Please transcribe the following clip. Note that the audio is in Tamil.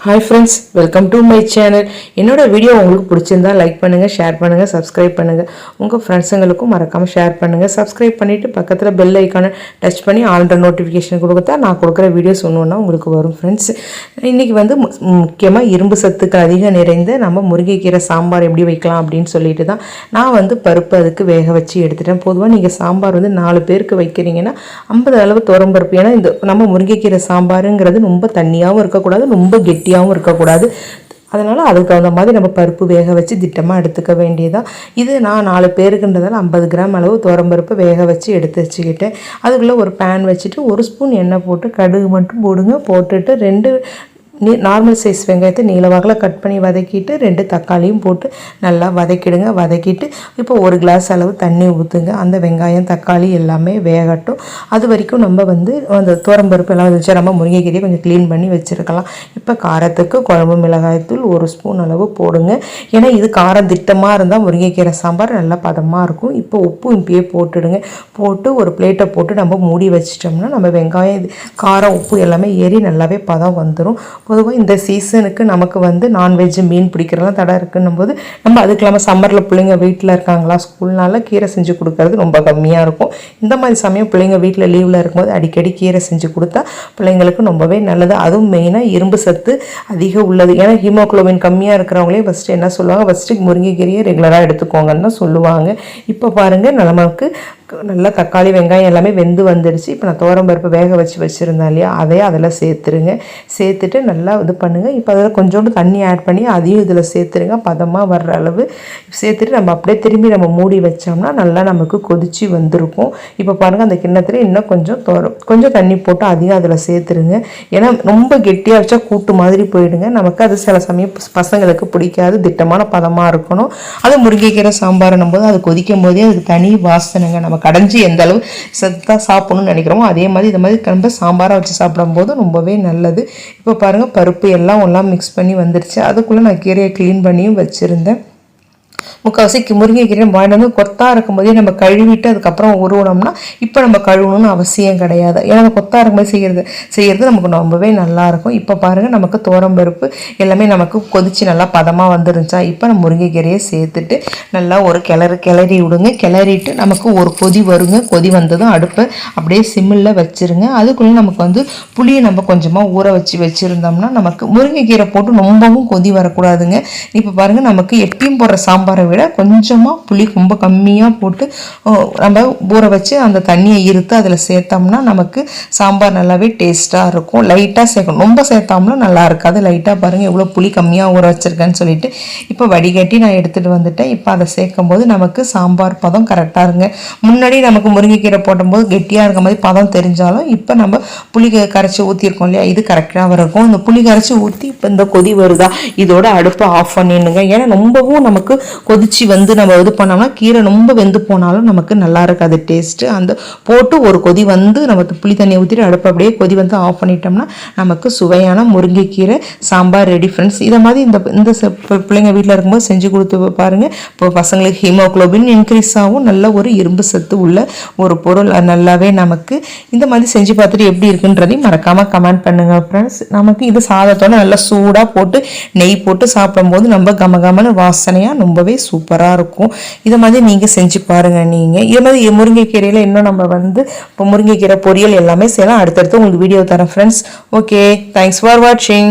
Hi friends welcome to my channel என்னோடய வீடியோ உங்களுக்கு பிடிச்சிருந்தா லைக் பண்ணுங்கள் ஷேர் பண்ணுங்கள் சப்ஸ்கிரைப் பண்ணுங்கள் உங்கள் ஃப்ரெண்ட்ஸுங்களுக்கும் மறக்காமல் ஷேர் பண்ணுங்கள் சப்ஸ்கிரைப் பண்ணிவிட்டு பக்கத்தில் பெல் ஐக்கானை டச் பண்ணி ஆல்ரெடி நோட்டிஃபிகேஷன் கொடுத்தா நான் கொடுக்குற வீடியோஸ் ஒன்றுன்னா உங்களுக்கு வரும் ஃப்ரெண்ட்ஸ் இன்றைக்கி வந்து முக்கியமாக இரும்பு சத்துக்கு அதிகம் நிறைந்த நம்ம முருங்கைக்கீரை சாம்பார் எப்படி வைக்கலாம் அப்படின்னு சொல்லிட்டு தான் நான் வந்து பருப்பு அதுக்கு வேக வச்சு எடுத்துட்டேன். பொதுவாக நீங்கள் சாம்பார் வந்து நாலு பேருக்கு வைக்கிறீங்கன்னா ஐம்பது அளவு பருப்பு. ஏன்னா இந்த நம்ம முருங்கைக்கீரை சாம்பாருங்கிறது ரொம்ப தண்ணியாகவும் இருக்கக்கூடாது ரொம்ப கெட்டியாகவும் இருக்கக்கூடாது. அதனால் அதுக்கு தகுந்த மாதிரி நம்ம பருப்பு வேக வச்சு திட்டமாக எடுத்துக்க வேண்டியதான் இது நான் நாலு பேருக்குன்றதால ஐம்பது கிராம் அளவு துவரம்பருப்பு வேக வச்சு எடுத்து வச்சுக்கிட்டேன். அதுக்குள்ளே ஒரு பேன் வச்சுட்டு ஒரு ஸ்பூன் எண்ணெய் போட்டு கடுகு மட்டும் போடுங்க. போட்டுட்டு ரெண்டு நீ நார்மல் சைஸ் வெங்காயத்தை நீளவாக்கில் கட் பண்ணி வதக்கிட்டு ரெண்டு தக்காளியும் போட்டு நல்லா வதக்கிடுங்க. வதக்கிட்டு இப்போ ஒரு கிளாஸ் அளவு தண்ணி ஊற்றுங்க அந்த வெங்காயம் தக்காளி எல்லாமே வேகட்டும். அது வரைக்கும் நம்ம வந்து அந்த துவரம்பருப்பு எல்லாம் வச்சு நம்ம முருங்கைக்கீரையை கொஞ்சம் க்ளீன் பண்ணி வச்சுருக்கலாம். இப்போ காரத்துக்கு குழம்பு மிளகாய்த்தூள் ஒரு ஸ்பூன் அளவு போடுங்க. ஏன்னா இது காரம் திட்டமாக இருந்தால் முருங்கைக்கீரை சாம்பார் நல்லா பதமாக இருக்கும். இப்போ உப்பு இப்பயே போட்டுடுங்க. போட்டு ஒரு பிளேட்டை போட்டு நம்ம மூடி வச்சிட்டோம்னா நம்ம வெங்காயம் காரம் உப்பு எல்லாமே ஏறி நல்லாவே பதம் வந்துடும் பொதுவாக இந்த சீசனுக்கு நமக்கு வந்து நான்வெஜ் மீன் பிடிக்கிறதுலாம் தடை இருக்குன்னும் போது நம்ம அதுக்கெல்லாமல் சம்மரில் பிள்ளைங்க வீட்டில் இருக்காங்களா ஸ்கூல்னால கீரை செஞ்சு கொடுக்கறது ரொம்ப கம்மியாக இருக்கும். இந்த மாதிரி சமயம் பிள்ளைங்க வீட்டில் லீவில் இருக்கும்போது அடிக்கடி கீரை செஞ்சு கொடுத்தா பிள்ளைங்களுக்கு ரொம்பவே நல்லது. அதுவும் மெயினாக இரும்பு சத்து அதிகம் உள்ளது. ஏன்னா ஹீமோக்ளோபின் கம்மியாக இருக்கிறவங்களே ஃபஸ்ட்டு என்ன சொல்லுவாங்க? ஃபஸ்ட்டு முருங்கைக்கீரையை ரெகுலராக எடுத்துக்கோங்கன்னு தான் சொல்லுவாங்க. இப்போ பாருங்கள் நமக்கு நல்லா தக்காளி வெங்காயம் எல்லாமே வெந்து வந்துடுச்சு. இப்போ நான் பருப்பு வேக வச்சு வச்சுருந்தேன் இல்லையா? அதையே அதில் சேர்த்துருங்க. சேர்த்துட்டு நல்லா இது பண்ணுங்கள் இப்போ அதில் கொஞ்சோண்டு தண்ணி ஆட் பண்ணி அதையும் இதில் சேர்த்துருங்க. பதமாக வர்ற அளவு சேர்த்துட்டு நம்ம அப்படியே திரும்பி நம்ம மூடி வச்சோம்னா நல்லா நமக்கு கொதிச்சு வந்திருக்கும். இப்போ பாருங்கள் அந்த கிண்ணத்தில் இன்னும் கொஞ்சம் தோரம் கொஞ்சம் தண்ணி போட்டு அதையும் அதில் சேர்த்துருங்க. ஏன்னா ரொம்ப கெட்டியாக வச்சா கூட்டு மாதிரி போயிடுங்க. நமக்கு அது சில சமயம் பசங்களுக்கு பிடிக்காது. திட்டமான பதமாக இருக்கணும். அது முருங்கைக்கீரை சாம்பார்னும் போது அது கொதிக்கும் போதே அதுக்கு தனி வாசனைங்க நம்ம கடைஞ்சி எந்த அளவு சத்தாக சாப்பிடணும்னு நினைக்கிறோமோ அதே மாதிரி இந்த மாதிரி நம்ம சாம்பாராக வச்சு சாப்பிடும்போது ரொம்பவே நல்லது. இப்போ பாருங்கள் பருப்பு எல்லாம் ஒன்றா மிக்ஸ் பண்ணி வந்துருச்சு. அதுக்குள்ளே நான் கீரையை க்ளீன் பண்ணியும் வச்சுருந்தேன். முக்கால்வாசி முருங்கைக்கீரை வாங்கிட்டு வந்து கொத்தாக இருக்கும்போதே நம்ம கழுவிட்டு அதுக்கப்புறம் உருவனோம்னா இப்போ நம்ம கழுவணும்னு அவசியம் கிடையாது. ஏன்னா கொத்தா கொத்தாக இருக்கும்போது செய்கிறது செய்கிறது நமக்கு ரொம்பவே நல்லாயிருக்கும் இப்போ பாருங்கள் நமக்கு தோரம்பருப்பு எல்லாமே நமக்கு கொதிச்சு நல்லா பதமாக வந்துருந்துச்சா? இப்போ நம்ம முருங்கைக்கீரையை சேர்த்துட்டு நல்லா ஒரு கிளறு கிளறி விடுங்க. கிளறிட்டு நமக்கு ஒரு கொதி வருங்க. கொதி வந்ததும் அடுப்பை அப்படியே சிம்மில் வச்சுருங்க. அதுக்குள்ளே நமக்கு வந்து புளியை நம்ம கொஞ்சமாக ஊற வச்சு வச்சுருந்தோம்னா நமக்கு முருங்கைக்கீரை போட்டு ரொம்பவும் கொதி வரக்கூடாதுங்க. இப்போ பாருங்கள் நமக்கு எப்பயும் போடுற சாம்பார் விட கொஞ்சமாக புளி ரொம்ப கம்மியாக போட்டு நம்ம ஊற வச்சு அந்த தண்ணியை இருத்து அதில் சேர்த்தோம்னா நமக்கு சாம்பார் நல்லாவே டேஸ்ட்டாக இருக்கும். லைட்டாக சேர்க்கணும். ரொம்ப சேர்த்தோம்னா நல்லா இருக்காது. லைட்டாக பாருங்கள் எவ்வளோ புளி கம்மியாக ஊற வச்சுருக்கேன்னு சொல்லிட்டு. இப்போ வடிகட்டி நான் எடுத்துகிட்டு வந்துட்டேன். இப்போ அதை சேர்க்கும் போது நமக்கு சாம்பார் பதம் கரெக்டாக இருங்க. முன்னாடி நமக்கு முருங்கைக்கீரை போடும்போது கெட்டியாக இருக்க மாதிரி பதம் தெரிஞ்சாலும் இப்போ நம்ம புளி கரைச்சி ஊற்றிருக்கோம் இல்லையா? இது கரெக்டாக இருக்கும் இந்த புளி கரைச்சி ஊற்றி இப்போ இந்த கொதி வருதா? இதோட அடுப்பை ஆஃப் பண்ணிடுங்க. ஏன்னா ரொம்பவும் நமக்கு கொதிச்சு வந்து நம்ம இது பண்ணோம்னா கீரை ரொம்ப வெந்து போனாலும் நமக்கு நல்லா இருக்காது டேஸ்ட்டு அந்த போட்டு ஒரு கொதி வந்து நம்ம புளி தண்ணியை ஊற்றிட்டு அடுப்பு அப்படியே கொதி வந்து ஆஃப் பண்ணிட்டோம்னா நமக்கு சுவையான முருங்கைக்கீரை சாம்பார் ரெடி ஃப்ரெண்ட்ஸ் இதை மாதிரி இந்த இந்த பிள்ளைங்க வீட்டில் இருக்கும்போது செஞ்சு கொடுத்து பாருங்கள் இப்போ பசங்களுக்கு ஹீமோக்ளோபின் இன்க்ரீஸ் ஆகும். நல்ல ஒரு இரும்பு சத்து உள்ள ஒரு பொருள். நல்லாவே நமக்கு இந்த மாதிரி செஞ்சு பார்த்துட்டு எப்படி இருக்குன்றதையும் மறக்காமல் கமெண்ட் பண்ணுங்கள் ஃப்ரெண்ட்ஸ் நமக்கு இது சாதத்தோட நல்லா சூடாக போட்டு நெய் போட்டு சாப்பிடும்போது நம்ம கம கமன வாசனையாக ரொம்பவே சூப்பராக இருக்கும். இதை மாதிரி நீங்கள் செஞ்சு பாருங்கள் நீங்கள் இது மாதிரி முருங்கைக்கீரையில் இன்னும் நம்ம வந்து இப்போ முருங்கைக்கீரை பொரியல் எல்லாமே செய்யலாம். அடுத்தடுத்து உங்களுக்கு வீடியோ தரேன் ஃப்ரெண்ட்ஸ் ஓகே தேங்க்ஸ் ஃபார் வாட்சிங்